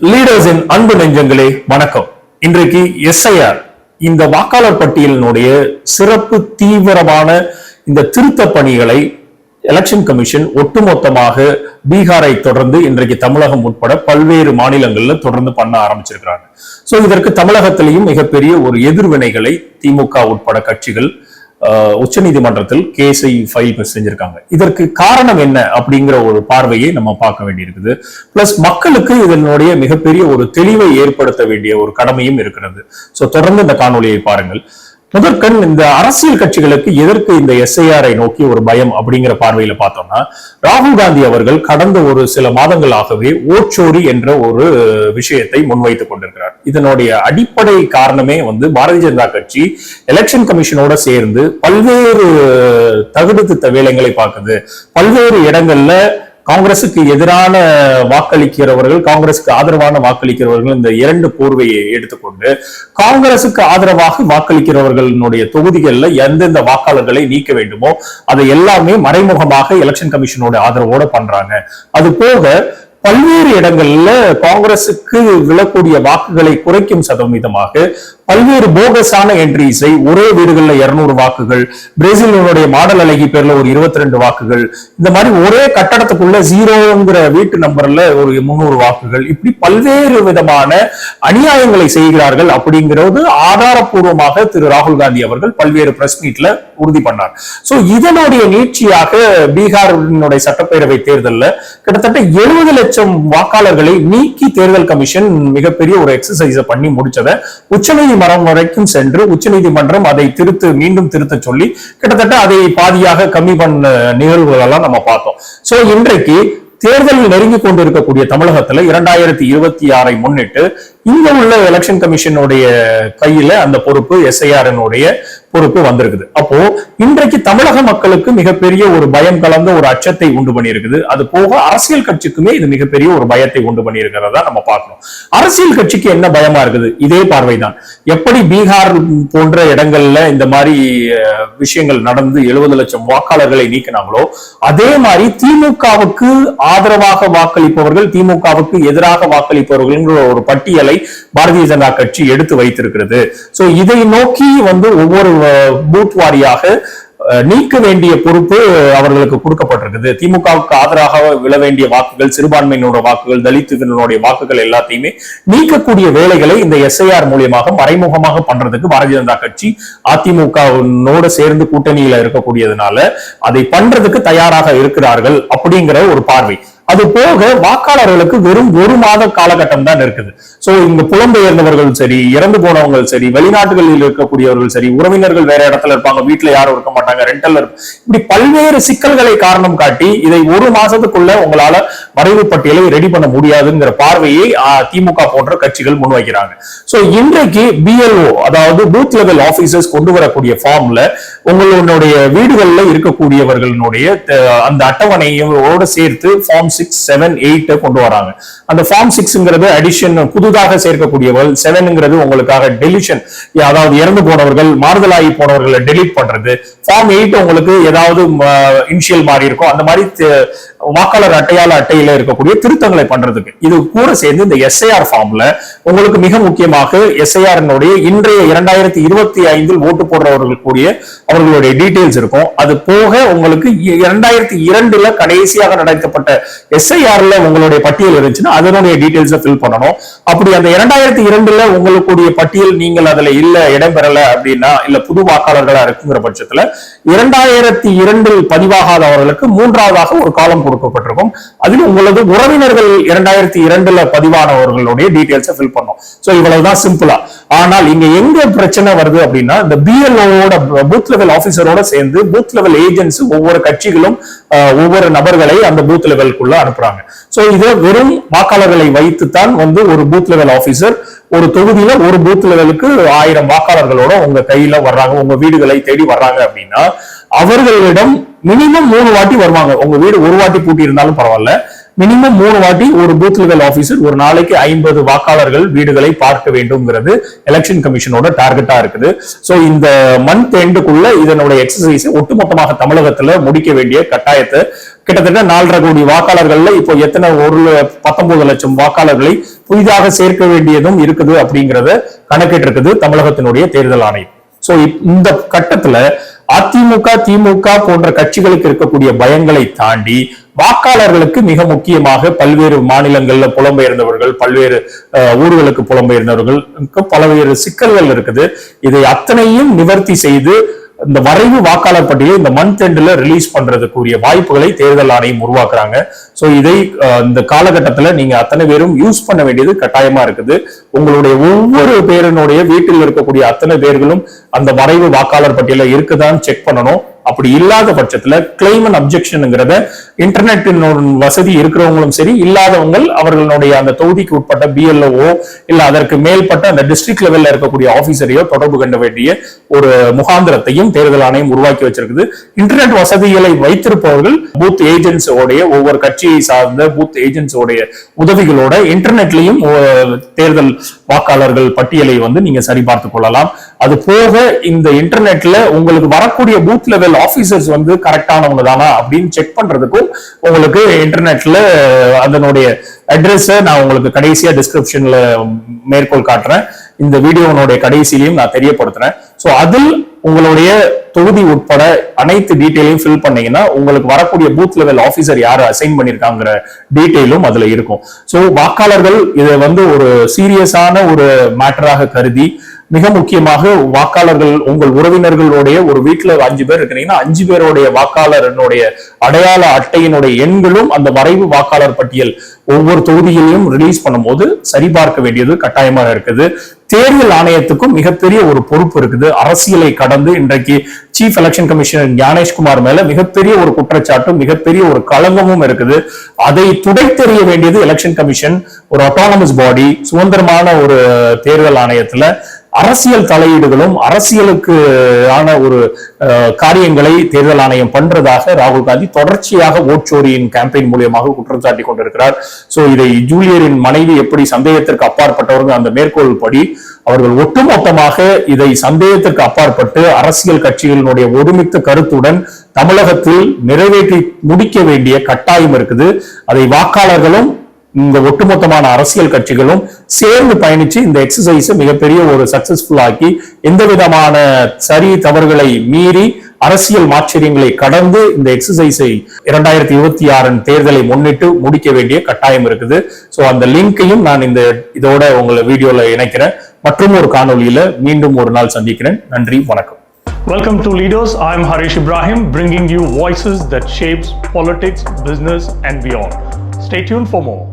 லீடர்ஸின் அன்பு நெஞ்சங்களே வணக்கம். இன்றைக்கு எஸ்ஐஆர் இந்த வாக்காளர் பட்டியலினுடைய சிறப்பு தீவிரமான இந்த திருத்த பணிகளை எலெக்ஷன் கமிஷன் ஒட்டுமொத்தமாக பீகாரை தொடர்ந்து இன்றைக்கு தமிழகம் உட்பட பல்வேறு மாநிலங்கள்ல தொடர்ந்து பண்ண ஆரம்பிச்சிருக்கிறாங்க. சோ இதற்கு தமிழகத்திலையும் மிகப்பெரிய ஒரு எதிர்வினைகளை திமுக உட்பட கட்சிகள் உச்சநீதிமன்றத்தில் கேஸை ஃபைல் செஞ்சிருக்காங்க. இதற்கு காரணம் என்ன அப்படிங்கிற ஒரு பார்வையை நம்ம பார்க்க வேண்டியிருக்குது. பிளஸ் மக்களுக்கு இதனுடைய மிகப்பெரிய ஒரு தெளிவை ஏற்படுத்த வேண்டிய ஒரு கடமையும் இருக்கிறது. சோ தொடர்ந்து இந்த காணொலியை பாருங்கள். முதற்கண் இந்த அரசியல் கட்சிகளுக்கு எதற்கு இந்த எஸ்ஐஆரை நோக்கி ஒரு பயம் அப்படிங்கிற பார்வையில பார்த்தோம்னா ராகுல் காந்தி அவர்கள் கடந்த ஒரு சில மாதங்களாகவே ஓச்சோரி என்ற ஒரு விஷயத்தை முன்வைத்துக் கொண்டிருக்கிறார். இதனுடைய அடிப்படை காரணமே வந்து பாரதிய ஜனதா கட்சி எலெக்ஷன் கமிஷனோட சேர்ந்து பல்வேறு தகுடுத்திட்ட வேலைகளை பார்க்குது. பல்வேறு இடங்கள்ல காங்கிரசுக்கு எதிரான வாக்களிக்கிறவர்கள் காங்கிரசுக்கு ஆதரவான வாக்களிக்கிறவர்கள் இந்த இரண்டு போர்வையை எடுத்துக்கொண்டு காங்கிரசுக்கு ஆதரவாக வாக்களிக்கிறவர்களுடைய தொகுதிகளில் எந்தெந்த வாக்காளர்களை நீக்க வேண்டுமோ அதை எல்லாமே மறைமுகமாக எலெக்ஷன் கமிஷனோட ஆதரவோட பண்றாங்க. அது போக பல்வேறு இடங்கள்ல காங்கிரசுக்கு விழக்கூடிய வாக்குகளை குறைக்கும் சதவீதமாக பல்வேறு போகஸான என்ட்ரிஸை ஒரே வீடுகளில் இருநூறு வாக்குகள் பிரேசிலினுடைய மாடல் அழகி பேர்ல ஒரு இருபத்தி ரெண்டு வாக்குகள். இந்த மாதிரி ஒரே கட்டடத்துக்குள்ள ஜீரோங்கிற வீட்டு நம்பர்ல ஒரு முந்நூறு வாக்குகள். இப்படி பல்வேறு விதமான அநியாயங்களை செய்கிறார்கள் அப்படிங்கிறது ஆதாரப்பூர்வமாக திரு ராகுல் காந்தி அவர்கள் பல்வேறு பிரஸ் மீட்ல உறுதி பண்ணார். சோ இதனுடைய நீட்சியாக பீகாரினுடைய சட்டப்பேரவை தேர்தலில் கிட்டத்தட்ட எழுபது லட்சம் வாக்காளர்களை நீக்கி தேர்தல் கமிஷன் மிகப்பெரிய ஒரு எக்ஸசைஸை பண்ணி முடிச்சதை உச்சநீதி மரம் வரைக்கும் சென்று உச்சநீதிமன்றம் அதை திருத்து மீண்டும் திருத்த சொல்லி கிட்டத்தட்ட அதை பாதியாக கம்மி பண்ண நிகழ்வுகள் எல்லாம் நம்ம பார்த்தோம். சோ இன்றைக்கு தேர்தல் நெருங்கி கொண்டிருக்கக்கூடிய தமிழகத்துல இரண்டாயிரத்தி இருபத்தி ஆறை முன்னிட்டு இங்க உள்ள எலெக்ஷன் கமிஷனுடைய கையில அந்த பொறுப்பு எஸ்ஐஆர்னுடைய பொறுப்பு வந்திருக்குது. அப்போ இன்றைக்கு தமிழக மக்களுக்கு மிகப்பெரிய ஒரு பயம் கலந்த ஒரு அச்சத்தை உண்டு பண்ணியிருக்குது. அது போக அரசியல் கட்சிக்குமே இது மிகப்பெரிய ஒரு பயத்தை உண்டு பண்ணியிருக்கிறதா நம்ம பார்க்கணும். அரசியல் கட்சிக்கு என்ன பயமா இருக்குது? இதே பார்வைதான். எப்படி பீகார் போன்ற இடங்கள்ல இந்த மாதிரி விஷயங்கள் நடந்து எழுபது லட்சம் வாக்காளர்களை நீக்கினாங்களோ அதே மாதிரி திமுகவுக்கு ஆதரவாக வாக்களிப்பவர்கள் திமுகவுக்கு எதிராக வாக்களிப்பவர்கள் ஒரு பட்டியல் பாரதிய ஜனதா கட்சி எடுத்து வைத்திருக்கிறது. சோ இதை நோக்கி வந்து ஒவ்வொரு பூத் வாரியாக நீக்க வேண்டிய பொறுப்பு அவர்களுக்கு கொடுக்கப்பட்டிருக்குது. திமுகவுக்கு ஆதரவாக விழ வேண்டிய வாக்குகள் சிறுபான்மையினோட வாக்குகள் தலித்துகளுடைய வாக்குகள் எல்லாத்தையுமே நீக்கக்கூடிய வேலைகளை இந்த எஸ்ஐஆர் மூலியமாக மறைமுகமாக பண்றதுக்கு பாரதிய ஜனதா கட்சி அதிமுகவோட சேர்ந்து கூட்டணியில இருக்கக்கூடியதுனால அதை பண்றதுக்கு தயாராக இருக்கிறார்கள் அப்படிங்கிற ஒரு பார்வை. அது போக வாக்காளர்களுக்கு வெறும் ஒரு மாத காலகட்டம் தான் இருக்குது. சோ இங்க புலம்பெயர்ந்தவர்கள் சரி இறந்து போனவங்க சரி வெளிநாட்டுகளில் இருக்கக்கூடியவர்கள் சரி உறவினர்கள் வேற இடத்துல இருப்பாங்க வீட்டுல யாரும் இருக்க மாட்டாங்க ரெண்டல் இப்படி பல்வேறு சிக்கல்களை காரணம் காட்டி இதை ஒரு மாசத்துக்குள்ள உங்களால வரைவு பட்டியலை ரெடி பண்ண முடியாதுங்கிற பார்வையை திமுக போன்ற கட்சிகள் முன்வைக்கிறாங்க. சோ இன்றைக்கு பிஎல்ஓ அதாவது பூத் லெவல் ஆபீசர்ஸ் கொண்டு வரக்கூடிய ஃபார்ம்ல உங்களுடைய வீடுகள்ல இருக்கக்கூடியவர்களுடைய அந்த அட்டவணையோட சேர்த்து ஃபார்ம் சிக்ஸ் செவன் எயிட்டை கொண்டு வராங்க. அந்த ஃபார்ம் சிக்ஸ்ங்கிறது அடிஷன் புதுதாக சேர்க்கக்கூடியவர்கள் செவன்ங்கிறது உங்களுக்காக டெலிஷன் அதாவது இறந்து போனவர்கள் மாறுதலாகி போனவர்களை டெலிட் பண்றது. ஃபார்ம் எயிட் உங்களுக்கு ஏதாவது இனிஷியல் மாறி இருக்கும் அந்த மாதிரி வாக்காளர் அட்டையாள அட்டையில இருக்கக்கூடிய திருத்தங்களை பண்றதுக்கு. இது கூட சேர்ந்து இந்த எஸ்ஐஆர் ஃபார்ம்ல உங்களுக்கு மிக முக்கியமாக எஸ்ஐஆர் இன்றைய இரண்டாயிரத்தி இருபத்தி ஐந்தில் ஓட்டு போடுறவர்கள் கூடிய அவர்களுடைய டீட்டெயில்ஸ் இருக்கும். அது போக உங்களுக்கு இ- இரண்டாயிரத்தி இரண்டுல கடைசியாக நடத்தப்பட்ட எஸ்ஐஆர்ல உங்களுடைய பட்டியல் இருந்துச்சுன்னா அதனுடைய டீட்டெயில்ஸை ஃபில் பண்ணணும். அப்படி அந்த இரண்டாயிரத்தி இரண்டுல உங்களுக்குடைய பட்டியல் நீங்கள் அதுல இல்ல இடம்பெறல அப்படின்னா இல்ல புது வாக்காளர்களா இருக்குங்கிற பட்சத்துல இரண்டாயிரத்தி இரண்டில் பதிவாகாதவர்களுக்கு மூன்றாவதாக ஒரு காலம் கொடுக்கப்பட்டிருக்கும். அதில் உங்களது உறவினர்கள் இரண்டாயிரத்தி இரண்டுல பதிவானவர்களுடைய டீட்டெயில்ஸை ஃபில் பண்ணும் சோ இவ்வளவுதான் சிம்பிளா ஆனால் இங்க எங்க பிரச்சனை வருது அப்படின்னா இந்த பிஎல்ஓட பூத் லெவல் ஆபீசரோட சேர்ந்து பூத் லெவல் ஏஜென்ட்ஸ் ஒவ்வொரு கட்சிகளும் ஒவ்வொரு நபர்களை அந்த பூத் லெவலுக்குள்ள அனுப்புறாங்க. சோ இதை வெறும் வாக்காளர்களை வைத்துத்தான் வந்து ஒரு பூத் லெவல் ஆபீசர் ஒரு தொகுதியில ஒரு பூத் லெவலுக்கு ஆயிரம் வாக்காளர்களோட உங்க கையில வர்றாங்க உங்க வீடுகளை தேடி வர்றாங்க அப்படின்னா அவர்களிடம் மினிமம் மூணு வாட்டி வருவாங்க. உங்க வீடு ஒரு வாட்டி பூட்டி இருந்தாலும் பரவாயில்ல. மினிமம் மூணு வாட்டி ஒரு பூத் லெவல் ஆபீசர் ஒரு நாளைக்கு ஐம்பது வாக்காளர்கள் வீடுகளை பார்க்க வேண்டும்ங்கிறது எலெக்ஷன் கமிஷனோட டார்கெட்டா இருக்குது. சோ இந்த மந்த் எண்டுக்குள்ள இதனுடைய எக்ஸசைஸ் ஒட்டுமொத்தமாக தமிழகத்துல முடிக்க வேண்டிய கட்டாயத்தை கிட்டத்தட்ட நாலரை கோடி வாக்காளர்கள்ல இப்போ எத்தனை ஒரு பத்தொன்பது லட்சம் வாக்காளர்களை புதிதாக சேர்க்க வேண்டியதும் இருக்குது அப்படிங்கறத கணக்கிட்டு இருக்குது தமிழகத்தினுடைய தேர்தல் ஆணையம். சோ இந்த கட்டத்துல அதிமுக திமுக போன்ற கட்சிகளுக்கு இருக்கக்கூடிய பயங்களை தாண்டி வாக்காளர்களுக்கு மிக முக்கியமாக பல்வேறு மாநிலங்கள்ல புலம்பெயர்ந்தவர்கள் பல்வேறு ஊர்களுக்கு புலம்பெயர்ந்தவர்கள் பல்வேறு சிக்கல்கள் இருக்குது. இதை அத்தனையும் நிவர்த்தி செய்து இந்த வரைவு வாக்காளர் பட்டியலை இந்த மந்த் எண்ட்ல ரிலீஸ் பண்றதுக்குரிய வாய்ப்புகளை தேர்தல் ஆணையம் உருவாக்குறாங்க. சோ இதை இந்த காலகட்டத்துல நீங்க அத்தனை பேரும் யூஸ் பண்ண வேண்டியது கட்டாயமா இருக்குது. உங்களுடைய ஒவ்வொரு பேரினுடைய வீட்டில் இருக்கக்கூடிய அத்தனை பேர்களும் அந்த வரைவு வாக்காளர் பட்டியல இருக்குதான்னு செக் பண்ணணும். அப்படி இல்லாத பட்சத்துல கிளைம் அண்ட் அப்செக்ஷனுங்கிறத இன்டர்நெட் வசதி இருக்கிறவங்களும் சரி இல்லாதவங்க அவர்களுடைய அந்த தொகுதிக்கு உட்பட்ட பிஎல்ஓ இல்ல அதற்கு மேல்பட்ட அந்த டிஸ்ட்ரிக்ட் லெவல்ல இருக்கக்கூடிய ஆபீசரையோ தொடர்பு கொண்ட வேண்டிய ஒரு முகாந்திரத்தையும் தேர்தல் ஆணையம் உருவாக்கி வச்சிருக்குது. இன்டர்நெட் வசதிகளை வைத்திருப்பவர்கள் பூத் ஏஜென்ட்ஸோடைய ஒவ்வொரு கட்சியை சார்ந்த பூத் ஏஜென்ட்ஸோடைய உதவிகளோட இன்டர்நெட்லயும் தேர்தல் வாக்காளர்கள் பட்டியலை வந்து நீங்க சரிபார்த்துக் கொள்ளலாம். அது போக இந்த இன்டர்நெட்ல உங்களுக்கு வரக்கூடிய பூத் லெவல் ஆபீசர்ஸ் வந்து கரெக்டானவங்க தானா அப்படின்னு செக் பண்றதுக்கும் உங்களுக்கு இன்டர்நெட்ல அதனுடைய அட்ரஸ நான் உங்களுக்கு கடைசியா டிஸ்கிரிப்ஷன்ல மேற்கோள் காட்டுறேன். இந்த வீடியோனுடைய கடைசியிலையும் நான் தெரியப்படுத்துறேன். ஸோ அதில் உங்களுடைய தொகுதி உட்பட அனைத்து டீட்டெயிலையும் ஃபில் பண்ணீங்கன்னா உங்களுக்கு வரக்கூடிய பூத் லெவல் ஆபீசர் யார் அசைன் பண்ணியிருக்காங்கிற டீட்டெயிலும் அதுல இருக்கும். ஸோ வாக்காளர்கள் இதை வந்து ஒரு சீரியஸான ஒரு மேட்டராக கருதி மிக முக்கியமாக வாக்காளர்கள் உங்கள் உறவினர்களுடைய ஒரு வீட்டுல அஞ்சு பேர் இருக்கிறீங்கன்னா அஞ்சு பேருடைய வாக்காளரனுடைய அடையாள அட்டையினுடைய எண்களும் அந்த வரைவு வாக்காளர் பட்டியல் ஒவ்வொரு தொகுதியிலையும் ரிலீஸ் பண்ணும்போது சரிபார்க்க வேண்டியது கட்டாயமாக இருக்குது. தேர்தல் ஆணையத்துக்கும் மிகப்பெரிய ஒரு பொறுப்பு இருக்குது. அரசியலை கடந்து இன்றைக்கு சீஃப் எலெக்ஷன் கமிஷனர் ஞானேஷ்குமார் மேல மிகப்பெரிய ஒரு குற்றச்சாட்டும் மிகப்பெரிய ஒரு களங்கமும் இருக்குது. அதை துடைத்தெறிய வேண்டியது எலெக்ஷன் கமிஷன் ஒரு அட்டானமஸ் பாடி சுதந்திரமான ஒரு தேர்தல் ஆணையத்துல அரசியல் தலையீடுகளும் அரசியலுக்கு ஆன ஒரு காரியங்களை தேர்தல் ஆணையம் பண்றதாக ராகுல் காந்தி தொடர்ச்சியாக ஓட்சோரியின் கேம்பெயின் மூலியமாக குற்றம் சாட்டி கொண்டிருக்கிறார். சோ இதை ஜூலியரின் மனைவி எப்படி சந்தேகத்திற்கு அப்பாற்பட்டவர்கள் அந்த மேற்கோள் படி அவர்கள் ஒட்டுமொத்தமாக இதை சந்தேகத்திற்கு அப்பாற்பட்டு அரசியல் கட்சிகளினுடைய ஒருமித்த கருத்துடன் தமிழகத்தில் நிறைவேற்றி முடிக்க வேண்டிய கட்டாயம் இருக்குது. அதை வாக்காளர்களும் இந்த ஒட்டுமொத்தமான அரசியல் கட்சிகளும் சேர்ந்து பயணிச்சு இந்த எக்ஸசைஸை மிகப்பெரிய ஒரு சக்சஸ்ஃபுல் ஆக்கி எந்த விதமான சரி தவறுகளை மீறி அரசியல் மாச்சரியங்களை கடந்து இந்த எக்ஸசைஸை இரண்டாயிரத்தி இருபத்தி ஆறின் தேர்தலை முன்னிட்டு முடிக்க வேண்டிய கட்டாயம் இருக்குது சோ அந்த லிங்கையும் நான் இந்த இதோட உங்களை வீடியோல இணைக்கிறேன் மற்றும் ஒரு காணொளியில மீண்டும் ஒரு நாள் சந்திக்கிறேன் நன்றி வணக்கம் Welcome to Leaders. I'm Harish Ibrahim, bringing you voices that shapes politics, business, and beyond. Stay tuned for more.